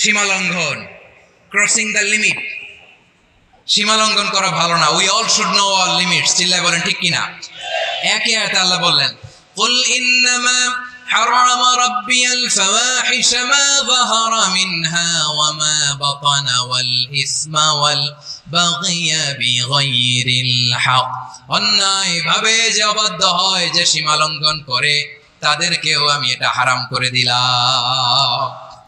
সীমা লঙ্ঘন crossing the limit সীমা লঙ্ঘন করা ভালো না we all should know all limits চিল্লায় বলেন ঠিক কিনা একই আয়াতে আল্লাহ বললেন قل إنما حرم ربي الفواحش ما ظهر منها وما بطن والإثم والبغي بغير الحق অন্যায় ভাবে যে অবাধ্য হয় যে সীমা লঙ্ঘন করে তাদেরকেও আমি এটা হারাম করে দিলাম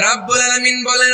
রাব্বুল আলামিন বলেন